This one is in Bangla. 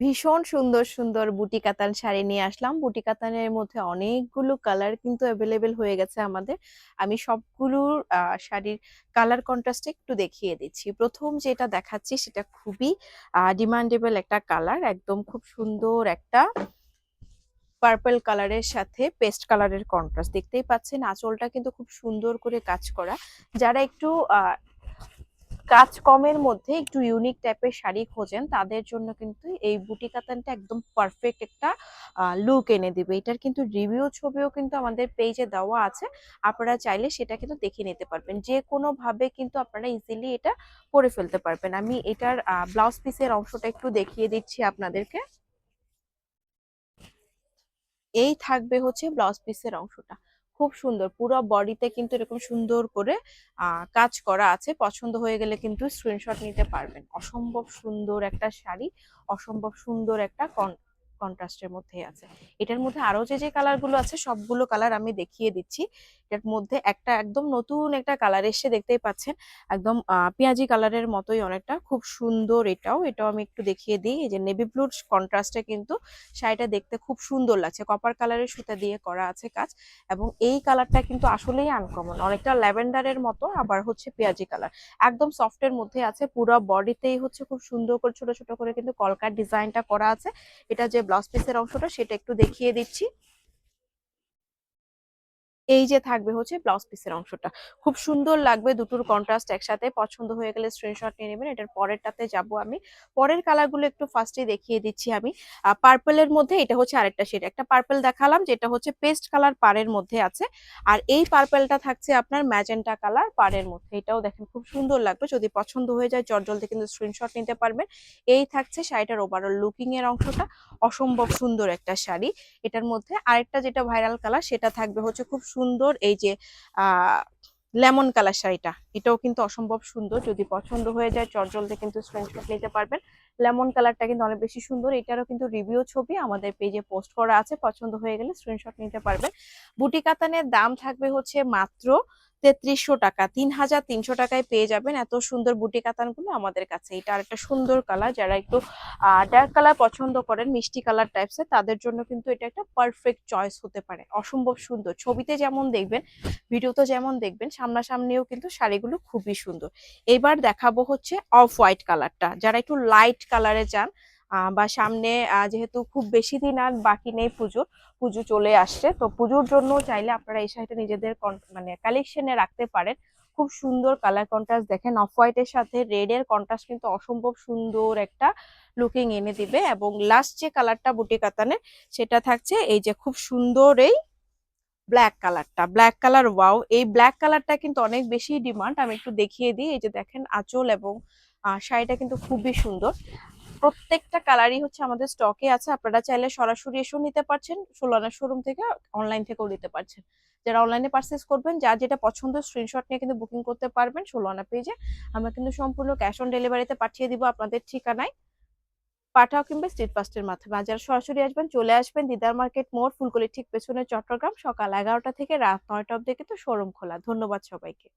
ভীষণ সুন্দর, সুন্দর বুটি কাতান শাড়ি নিয়ে আসলাম। বুটি কাতানের মধ্যে অনেকগুলো কালার কিন্তু অ্যাভেলেবেল হয়ে গেছে আমাদের। আমি সবগুলোর আ শাড়ির কালার কন্ট্রাস্ট একটু দেখিয়ে দিচ্ছি। প্রথম যেটা দেখাচ্ছি সেটা খুবই ডিমান্ডেবল একটা কালার। একদম খুব সুন্দর একটা পার্পল কালারের সাথে পেস্ট কালারের কন্ট্রাস্ট। দেখতেই পাচ্ছেন আঁচলটা কিন্তু খুব সুন্দর করে কাজ করা। যারা একটু কাজ কমের মধ্যে একটু ইউনিক টাইপের শাড়ি খোঁজেন, তাদের জন্য কিন্তু এই বুটি কাতানটা একদম পারফেক্ট একটা লুক এনে দিবে। এটার কিন্তু রিভিউ ছবিও কিন্তু আমাদের পেজে দেওয়া আছে। আপনারা চাইলে সেটা কিন্তু দেখে নিতে পারবেন। যে কোনো ভাবে কিন্তু আপনারা ইজিলি এটা পরে ফেলতে পারবেন। আমি এটার ব্লাউজ পিসের অংশটা একটু দেখিয়ে দিচ্ছি আপনাদেরকে। এই থাকবে হচ্ছে ব্লাউজ পিসের অংশটা। খুব সুন্দর। পুরো বডিতে কিন্তু এরকম সুন্দর করে কাজ করা আছে। পছন্দ হয়ে গেলে কিন্তু স্ক্রিনশট নিতে পারবেন। অসম্ভব সুন্দর একটা শাড়ি, অসম্ভব সুন্দর একটা কন্ট্রাস্টের মধ্যে আছে। এটার মধ্যে আরও যে যে কালারগুলো আছে, সবগুলো কালার আমি দেখিয়ে দিচ্ছি। এটার মধ্যে একটা একদম নতুন একটা কালার এসে দেখতেই পাচ্ছেন। একদম পেঁয়াজি কালারের মতোই অনেকটা। খুব সুন্দর এটাও। এটাও আমি একটু দেখিয়ে দিই। এই যে নেভি ব্লুর কন্ট্রাস্টে কিন্তু শাড়িটা দেখতে খুব সুন্দর লাগছে। কপার কালারের সুতা দিয়ে করা আছে কাজ। এবং এই কালারটা কিন্তু আসলেই আনকমন অনেকটা ল্যাভেন্ডারের মতো, আবার হচ্ছে পেঁয়াজি কালার। একদম সফটের মধ্যে আছে। পুরো বডিতেই হচ্ছে খুব সুন্দর করে, ছোট ছোট করে কিন্তু কলকার ডিজাইনটা করা আছে। এটা যে ব্লাউজ পিসের অংশটা, সেটা একটু দেখিয়ে দিচ্ছি। এই যে থাকবে হচ্ছে ব্লাউজ পিসের অংশটা। খুব সুন্দর লাগবে দুটোর কন্ট্রাস্ট একসাথে, পছন্দ হয়ে গেলে স্ক্রিনশট নিয়ে নেবেন। এটার পরেরটাতে যাব আমি। পরের কালারগুলো একটু ফার্স্টে দেখিয়ে দিচ্ছি আমি। পার্পেলের মধ্যে এটা হচ্ছে আরেকটা শেড একটা পার্পেল দেখালাম যেটা হচ্ছে পেস্ট কালার পাড়ের মধ্যে আছে। আর এই পার্পেলটা থাকছে আপনার ম্যাজেন্টা কালার পাড়ের মধ্যে। এটাও দেখেন খুব সুন্দর লাগবে। যদি পছন্দ হয়ে যায় জলদি কিন্তু স্ক্রিনশট নিতে পারবেন। এই থাকছে শাড়িটার ওভারঅল লুকিং এর অংশটা। অসম্ভব সুন্দর একটা শাড়ি। এটার মধ্যে আরেকটা যেটা ভাইরাল কালার সেটা থাকবে হচ্ছে খুব সুন্দর, এই যে লেমন কালার শাড়িটা। এটাও কিন্তু অসম্ভব সুন্দর। যদি পছন্দ হয়ে যায়, চটজলদি কিন্তু স্ক্রিনশট নিতে পারবেন। লেমন কালারটা কিন্তু অনেক বেশি সুন্দর। এটারও কিন্তু রিভিউ ছবি আমাদের পেজে পোস্ট করা আছে। পছন্দ হয়ে গেলে স্ক্রিনশট নিতে পারবেন। বুটি কাতানের দাম থাকবে হচ্ছে মাত্র তেত্রিশশো টাকা। তিন হাজার তিনশো টাকায় পেয়ে যাবেন এত সুন্দর বুটি কাতানগুলো আমাদের কাছে। এটা আর একটা সুন্দর কালার যারা একটু ডার্ক কালার পছন্দ করেন, মিষ্টি কালার টাইপসের তাদের জন্য কিন্তু এটা একটা পারফেক্ট চয়েস হতে পারে। অসম্ভব সুন্দর। ছবিতে যেমন দেখবেন, ভিডিওতে যেমন দেখবেন, সামনাসামনিও কিন্তু শাড়িগুলো খুবই সুন্দর। এবার দেখাবো হচ্ছে অফ হোয়াইট কালারটা যারা একটু লাইট কালারে চান বা সামনে যেহেতু খুব বেশি দিন আর বাকি নেই পুজোর, পুজো চলে আসছে। তো পুজোর জন্য চাইলে আপনারা এই শাড়িটা নিজেদের মানে কালেকশনে রাখতে পারেন। খুব সুন্দর কালার কন্ট্রাস্ট দেখেন। অফ হোয়াইটের সাথে রেড এর কন্ট্রাস্ট কিন্তু অসম্ভব সুন্দর একটা লুকিং এনে দিবে। এবং লাস্ট যে কালারটা বুটি কাতানের সেটা থাকছে এই যে খুব সুন্দর এই ব্ল্যাক কালারটা ব্ল্যাক কালার ওয়াও এই ব্ল্যাক কালারটা কিন্তু অনেক বেশি ডিমান্ড আমি একটু দেখিয়ে দিই। এই যে দেখেন, আঁচল এবং শাড়িটা কিন্তু খুবই সুন্দর। প্রত্যেকটা কালারই হচ্ছে আমাদের স্টকে আছে। আপনারা চাইলে সরাসরি এসেও নিতে পারছেন সোলানার শোরুম থেকে অনলাইন থেকেও নিতে পারছেন। যারা অনলাইনে পারচেস করবেন যার যেটা পছন্দ স্ক্রিনশট নিয়ে কিন্তু বুকিং করতে পারবেন ষোলোনা পেজে আমরা কিন্তু সম্পূর্ণ ক্যাশ অন ডেলিভারিতে পাঠিয়ে দিব আপনাদের ঠিকানায়। পাঠাও কিংবা স্ট্রিট মাধ্যমে। আর যারা সরাসরি আসবেন, চলে আসবেন দিদার মার্কেট মোড় ফুলকলি ঠিক পেছনে, চট্টগ্রাম। সকাল এগারোটা থেকে রাত নয়টা অব্দি কিন্তু শোরুম খোলা। ধন্যবাদ সবাইকে।